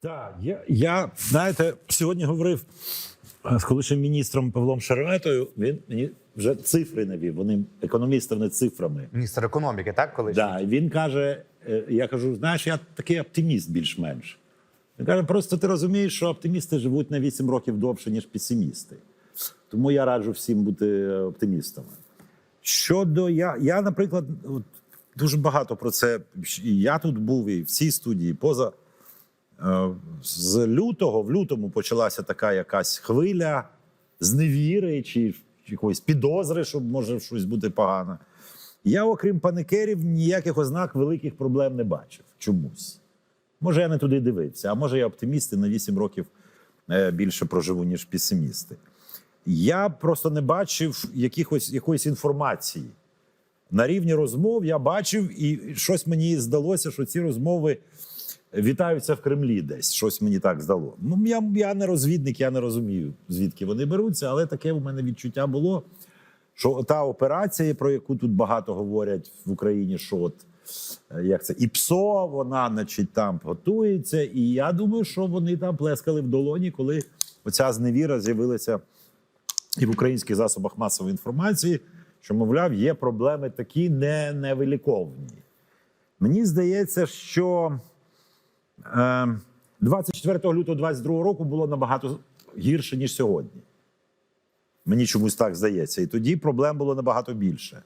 Так, я, я знаєте, сьогодні говорив е, з колишнім міністром Павлом Шереметою. Він мені вже цифри навів. Вони економісти вони цифрами. Міністр економіки, так коли Да, він каже: е, я кажу, знаєш, я такий оптиміст більш-менш. Він каже, просто ти розумієш, що оптимісти живуть на 8 років довше, ніж песимісти. Тому я раджу всім бути оптимістами. Щодо я, я, наприклад, от, дуже багато про це. І я тут був, і в цій студії, поза. Е, З лютого, в лютому почалася така якась хвиля зневіри чи якоїсь підозри, що може щось бути погано. Я, окрім паникерів, ніяких ознак великих проблем не бачив чомусь. Може, я не туди дивився, а може, я оптиміст і на 8 років е, більше проживу, ніж песимісти. Я просто не бачив якихось, якоїсь інформації. На рівні розмов я бачив, і щось мені здалося, що ці розмови вітаються в Кремлі десь. Щось мені так здало. Ну, я, я не розвідник, я не розумію, звідки вони беруться, але таке у мене відчуття було, що та операція, про яку тут багато говорять в Україні, що от е, як це, і ПСО, вона, значить, там готується. І я думаю, що вони там плескали в долоні, коли оця зневіра з'явилася і в українських засобах масової інформації, що, мовляв, є проблеми такі не, невиліковні. Мені здається, що 24 лютого 2022 року було набагато гірше, ніж сьогодні. Мені чомусь так здається. І тоді проблем було набагато більше.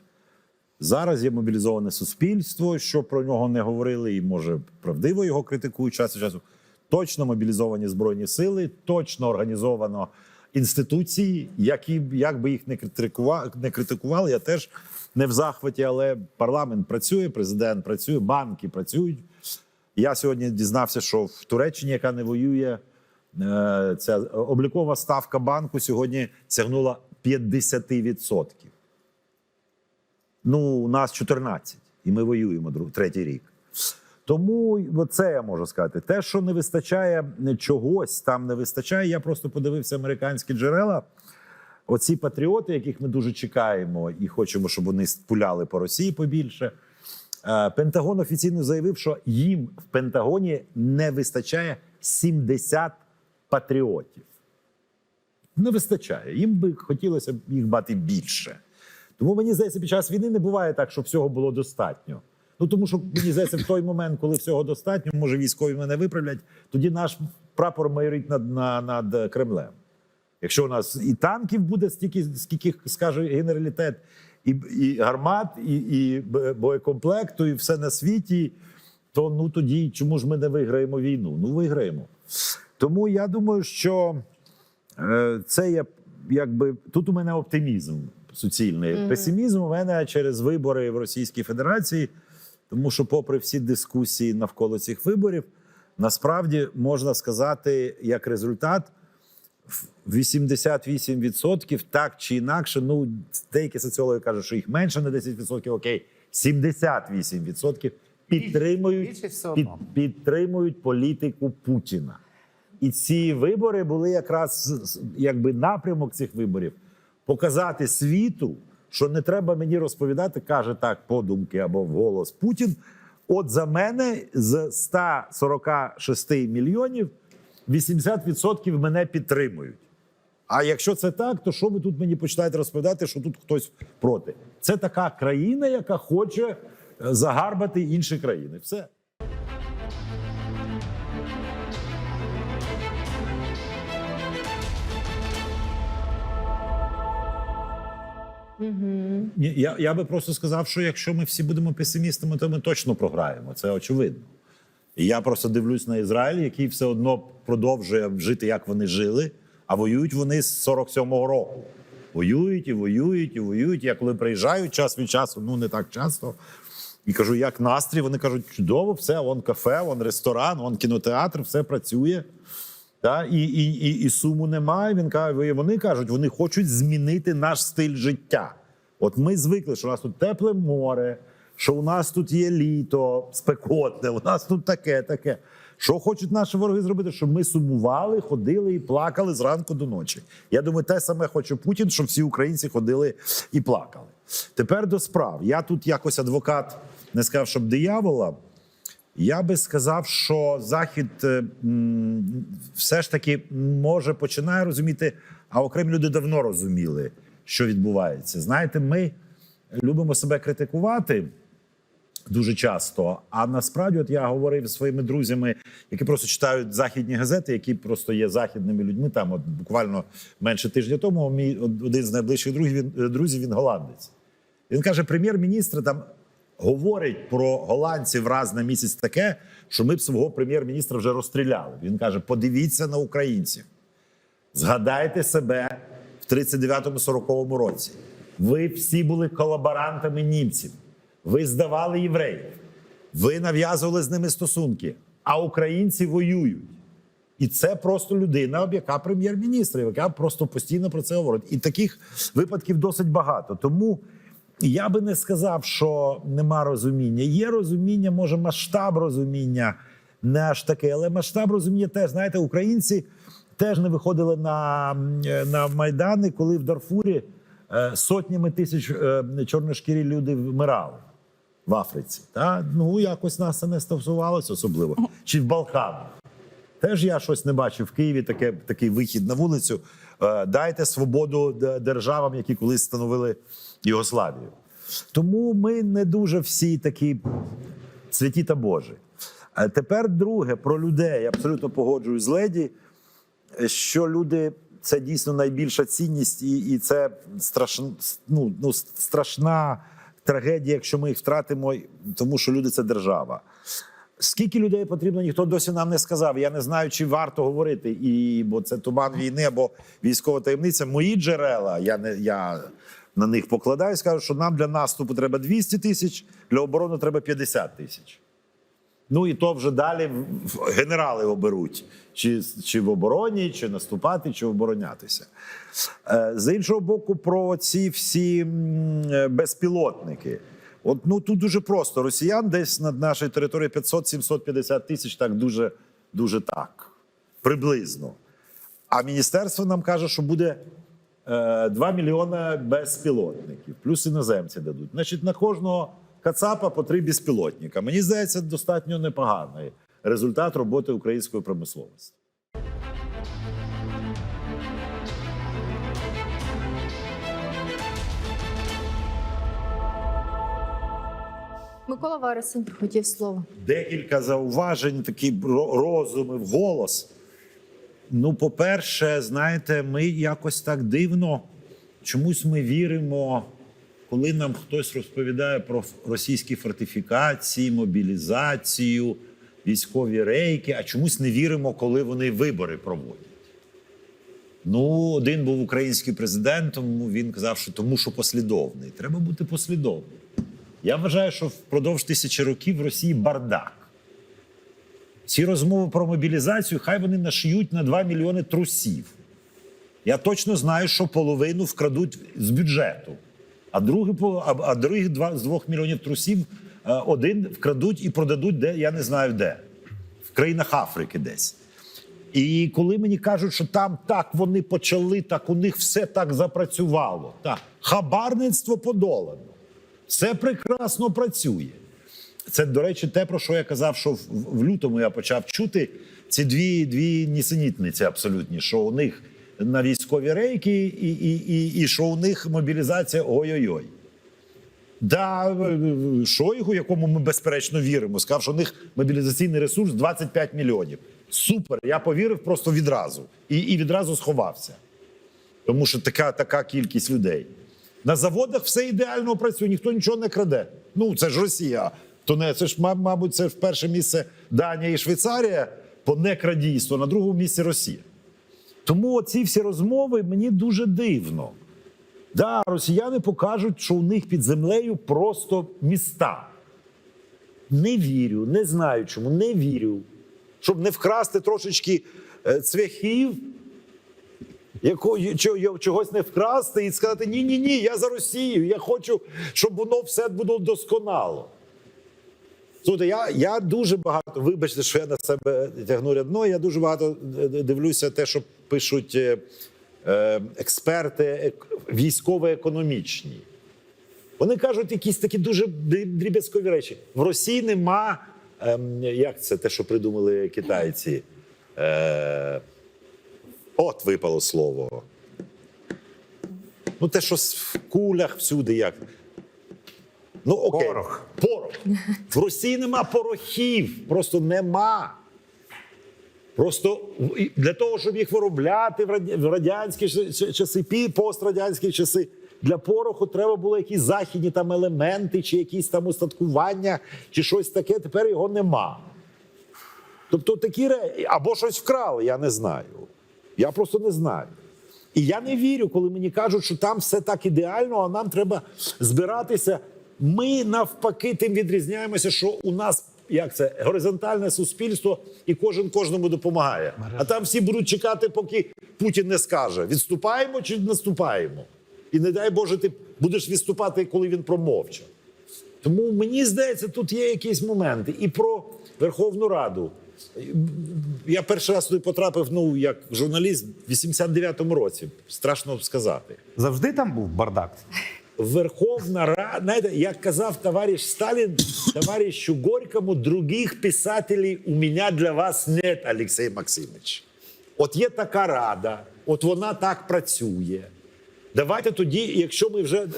Зараз є мобілізоване суспільство, що про нього не говорили, і може правдиво його критикують час від часу. Точно мобілізовані збройні сили, точно організовано інституції, які як би їх не критикували, не критикували. Я теж не в захваті, але парламент працює, президент працює, банки працюють. Я сьогодні дізнався, що в Туреччині, яка не воює, е, ця облікова ставка банку сьогодні сягнула 50%. Ну, у нас 14, і ми воюємо друг, третій рік. Тому це я можу сказати. Те, що не вистачає чогось, там не вистачає. Я просто подивився американські джерела. Оці патріоти, яких ми дуже чекаємо, і хочемо, щоб вони пуляли по Росії побільше. Е, Пентагон офіційно заявив, що їм в Пентагоні не вистачає 70 патріотів. Не вистачає. Їм би хотілося їх мати більше. Тому мені здається, під час війни не буває так, що всього було достатньо. Ну тому що мені здається, в той момент, коли всього достатньо, може військові мене виправлять, тоді наш прапор майорить над, на- над Кремлем. Якщо у нас і танків буде стільки, скільки скаже генералітет, і, і гармат, і, і боєкомплекту, і все на світі, то ну тоді чому ж ми не виграємо війну? Ну виграємо. Тому я думаю, що е, це є якби тут у мене оптимізм суцільний. Песимізм у мене через вибори в Російській Федерації, тому що, попри всі дискусії навколо цих виборів, насправді можна сказати, як результат. 88% так чи інакше. Ну, деякі соціологи кажуть, що їх менше на 10%, окей, 78% підтримують, під, підтримують політику Путіна. І ці вибори були якраз якби напрямок цих виборів показати світу, що не треба мені розповідати, каже так подумки або вголос Путін. От за мене з 146 мільйонів 80% мене підтримують. А якщо це так, то що ви тут мені починаєте розповідати, що тут хтось проти? Це така країна, яка хоче е, загарбати інші країни. Все. Ні, я, я би просто сказав, що якщо ми всі будемо песимістами, то ми точно програємо. Це очевидно. І я просто дивлюсь на Ізраїль, який все одно продовжує жити, як вони жили, а воюють вони з 47-го року. Воюють і воюють, і воюють. Я коли приїжджаю час від часу, ну не так часто. І кажу, як настрій? Вони кажуть, чудово, все, вон кафе, вон ресторан, вон кінотеатр, все працює. Та, і, і, і, і суму немає. Він каже, вони кажуть, вони хочуть змінити наш стиль життя. От ми звикли, що у нас тут тепле море, що у нас тут є літо спекотне, у нас тут таке, таке. Що хочуть наші вороги зробити? Щоб ми сумували, ходили і плакали зранку до ночі. Я думаю, те саме хоче Путін, щоб всі українці ходили і плакали. Тепер до справ. Я тут якось адвокат не сказав, щоб диявола. Я би сказав, що Захід е, все ж таки може починає розуміти, а окремі люди давно розуміли, що відбувається. Знаєте, ми любимо себе критикувати дуже часто. А насправді, от я говорив своїми друзями, які просто читають західні газети, які просто є західними людьми. Там, от буквально менше тижня тому, мій один з найближчих друзів, він, друзів, він голландець. Він каже: прем'єр-міністр там говорить про голландців раз на місяць таке, що ми б свого прем'єр-міністра вже розстріляли. Він каже: подивіться на українців, згадайте себе в 39-40 році. Ви всі були колаборантами німців, ви здавали євреїв, ви нав'язували з ними стосунки, а українці воюють. І це просто людина, яка прем'єр-міністр, яка просто постійно про це говорить. І таких випадків досить багато. Тому я би не сказав, що нема розуміння. Є розуміння, може масштаб розуміння не аж такий, але масштаб розуміння теж знаєте, українці теж не виходили на, на майдани, коли в Дарфурі е, сотнями тисяч е, чорношкірі люди вмирали в Африці. Та? Ну якось нас це не стосувалося особливо. Чи в Балканах. Теж я щось не бачив в Києві таке, такий вихід на вулицю. Е, Дайте свободу державам, які колись становили Югославію. Тому ми не дуже всі такі святі та Божі. А тепер друге про людей. Я абсолютно погоджуюсь з леді, що люди це дійсно найбільша цінність, і, і це страшн, ну, ну, страшна трагедія, якщо ми їх втратимо, тому що люди це держава. Скільки людей потрібно, ніхто досі нам не сказав. Я не знаю, чи варто говорити, і бо це туман війни або військова таємниця. Мої джерела, я не я на них покладаюсь, Скажу, що нам для наступу треба 200 тисяч, для оборони треба 50 тисяч. Ну і то вже далі генерали оберуть, чи, чи в обороні, чи наступати, чи оборонятися. Е, З іншого боку, про ці всі е, безпілотники. От ну тут дуже просто. Росіян десь над нашою територією 500-750 тисяч, так дуже, дуже так, приблизно. А міністерство нам каже, що буде е, 2 мільйони безпілотників, плюс іноземці дадуть. Значить, на кожного кацапа по три безпілотника. Мені здається, достатньо непоганий результат роботи української промисловості. Микола Вересень хотів слово. декілька зауважень, такі ро- розуми в голос. Ну, по-перше, знаєте, ми якось так дивно, чомусь ми віримо, коли нам хтось розповідає про російські фортифікації, мобілізацію, військові рейки, а чомусь не віримо, коли вони вибори проводять. Ну, один був український президентом, він казав, що тому що послідовний. Треба бути послідовним. Я вважаю, що впродовж тисячі років в Росії бардак. Ці розмови про мобілізацію, хай вони нашиють на 2 мільйони трусів. Я точно знаю, що половину вкрадуть з бюджету, а другий, а, других два, з 2 мільйонів трусів е, один вкрадуть і продадуть, де я не знаю де. В країнах Африки десь. І коли мені кажуть, що там так вони почали, так у них все так запрацювало. Так, хабарництво подолано. Все прекрасно працює. Це, до речі, те, про що я казав, що в, в лютому я почав чути ці дві, дві нісенітниці абсолютні, що у них на військові рейки, і, і, і, і що у них мобілізація ой-ой-ой. Да, Шойгу, якому ми безперечно віримо, сказав, що у них мобілізаційний ресурс 25 мільйонів. Супер! Я повірив просто відразу і, і відразу сховався. Тому що така, така кількість людей. На заводах все ідеально працює, ніхто нічого не краде. Ну, це ж Росія. То не це ж, мабуть, це ж перше місце Данія і Швейцарія по некрадійству, на другому місці Росія. Тому ці всі розмови мені дуже дивно. Да, росіяни покажуть, що у них під землею просто міста. Не вірю, не знаю чому, не вірю. Щоб не вкрасти трошечки е, цвяхів, яко, чо- чогось не вкрасти і сказати: ні, ні, ні, я за Росію, я хочу, щоб воно все було досконало. Слухайте, я, я дуже багато, вибачте, що я на себе тягну рядно, я дуже багато е, дивлюся те, що пишуть е, е, експерти військово-економічні. Вони кажуть якісь такі дуже дріб- дріб'язкові речі. В Росії нема ем, як це те, що придумали китайці? Е, от випало слово. Ну, те, що в кулях всюди як. Ну, окей. Порох. Порох. В Росії нема порохів, просто нема. Просто для того, щоб їх виробляти в радянські часи, пострадянські часи, для пороху треба було якісь західні там елементи, чи якісь там устаткування, чи щось таке. Тепер його нема. Тобто такі речі, або щось вкрали, я не знаю. Я просто не знаю. І я не вірю, коли мені кажуть, що там все так ідеально, а нам треба збиратися. Ми навпаки тим відрізняємося, що у нас як це горизонтальне суспільство, і кожен кожному допомагає. А там всі будуть чекати, поки Путін не скаже: відступаємо чи наступаємо. І не дай Боже, ти будеш відступати, коли він промовчав. Тому мені здається, тут є якісь моменти. І про Верховну Раду. Я перший раз туди потрапив ну, як журналіст в 89-му році. Страшно сказати. Завжди там був бардак. Верховна Рада, знаєте, як казав товариш Сталін, товаришу Горькому, других писателей у мене для вас нет, Олексій Максимович. От є така рада, от вона так працює. Давайте тоді, якщо ми вже.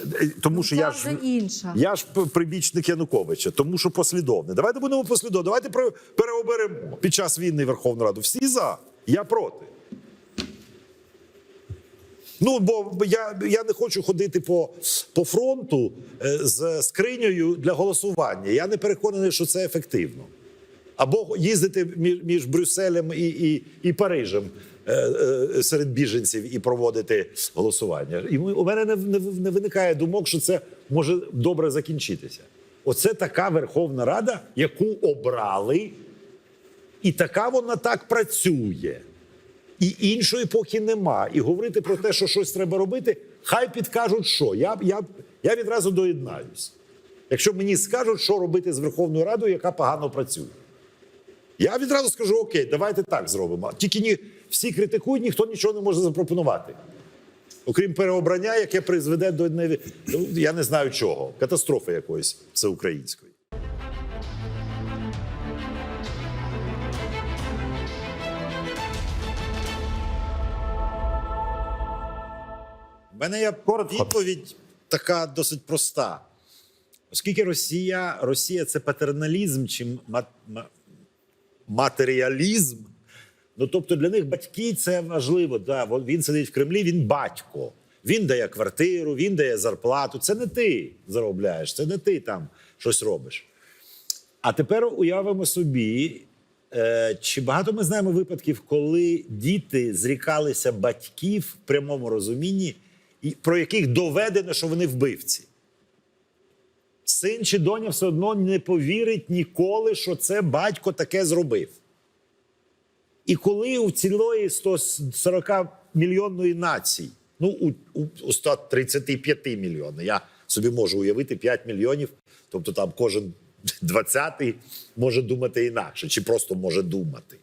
Тому що я ж. інша. Я ж прибічник Януковича, тому що послідовний. Давайте будемо послідовні. Давайте переоберемо під час війни Верховну Раду. Всі за. Я проти. Ну, бо я, я не хочу ходити по, по фронту е, з скриньою для голосування. Я не переконаний, що це ефективно. Або їздити між, між Брюсселем і, і, і Парижем е, е, серед біженців і проводити голосування. І у мене не, не, не виникає думок, що це може добре закінчитися. Оце така Верховна Рада, яку обрали, і така вона так працює. І іншої поки нема. І говорити про те, що щось треба робити, хай підкажуть, що. Я, я, я відразу доєднаюсь. Якщо мені скажуть, що робити з Верховною Радою, яка погано працює. Я відразу скажу: окей, давайте так зробимо. Тільки ні, всі критикують, ніхто нічого не може запропонувати. Окрім переобрання, яке призведе до ну, я не знаю чого, катастрофи якоїсь всеукраїнської. Мене є відповідь така досить проста. Оскільки Росія, Росія це патерналізм чи ма- ма- матеріалізм, ну тобто для них батьки це важливо. Да, він сидить в Кремлі, він батько. Він дає квартиру, він дає зарплату. Це не ти заробляєш, це не ти там щось робиш. А тепер уявимо собі, е, чи багато ми знаємо випадків, коли діти зрікалися батьків в прямому розумінні, про яких доведено, що вони вбивці. Син чи доня все одно не повірить ніколи, що це батько таке зробив. І коли у цілої 140 мільйонної нації, ну у, у, у 135 мільйонів, я собі можу уявити 5 мільйонів, тобто там кожен 20-й може думати інакше, чи просто може думати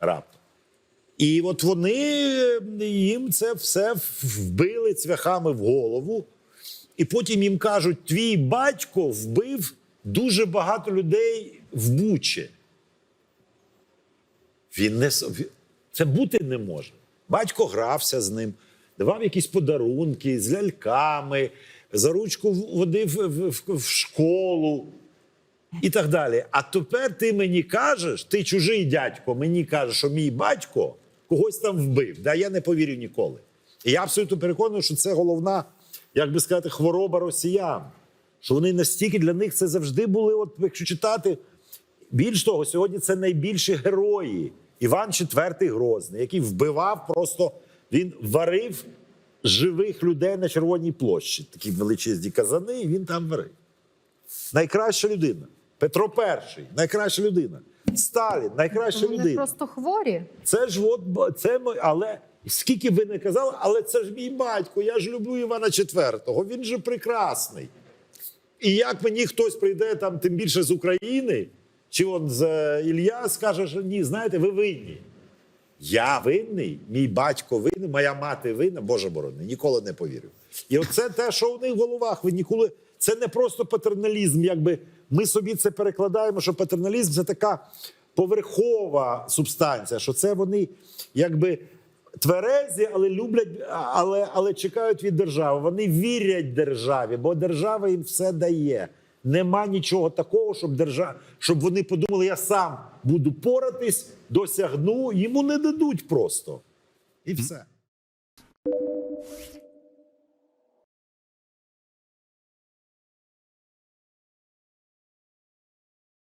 раптом. І от вони їм це все вбили цвяхами в голову, і потім їм кажуть: твій батько вбив дуже багато людей в Бучі. Він не це бути не може. Батько грався з ним, давав якісь подарунки з ляльками, за ручку водив в школу і так далі. А тепер ти мені кажеш, ти чужий дядько, мені кажеш, що мій батько когось там вбив. Да, я не повірю ніколи. І я абсолютно переконаний, що це головна, як би сказати, хвороба росіян. Що вони настільки для них це завжди були, от якщо читати, більш того, сьогодні це найбільші герої. Іван IV Грозний, який вбивав просто, він варив живих людей на Червоній площі. Такі величезні казани, і він там варив. Найкраща людина. Петро І, найкраща людина. Сталін, найкраща Вони людина. просто хворі. Це ж от це але скільки ви не казали, але це ж мій батько. Я ж люблю Івана IV. Він же прекрасний. І як мені хтось прийде там, тим більше з України, чи он з е, Ілля скаже, що ні, знаєте, ви винні. Я винний, мій батько винний, моя мати винна, Боже борони, ніколи не повірю. І оце те, що у них в головах. Ви ніколи це не просто патерналізм, якби ми собі це перекладаємо, що патерналізм це така поверхова субстанція, що це вони якби тверезі, але люблять, але, але чекають від держави. Вони вірять державі, бо держава їм все дає. Нема нічого такого, щоб держа... щоб вони подумали, я сам буду поратись, досягну. Йому не дадуть просто. І все.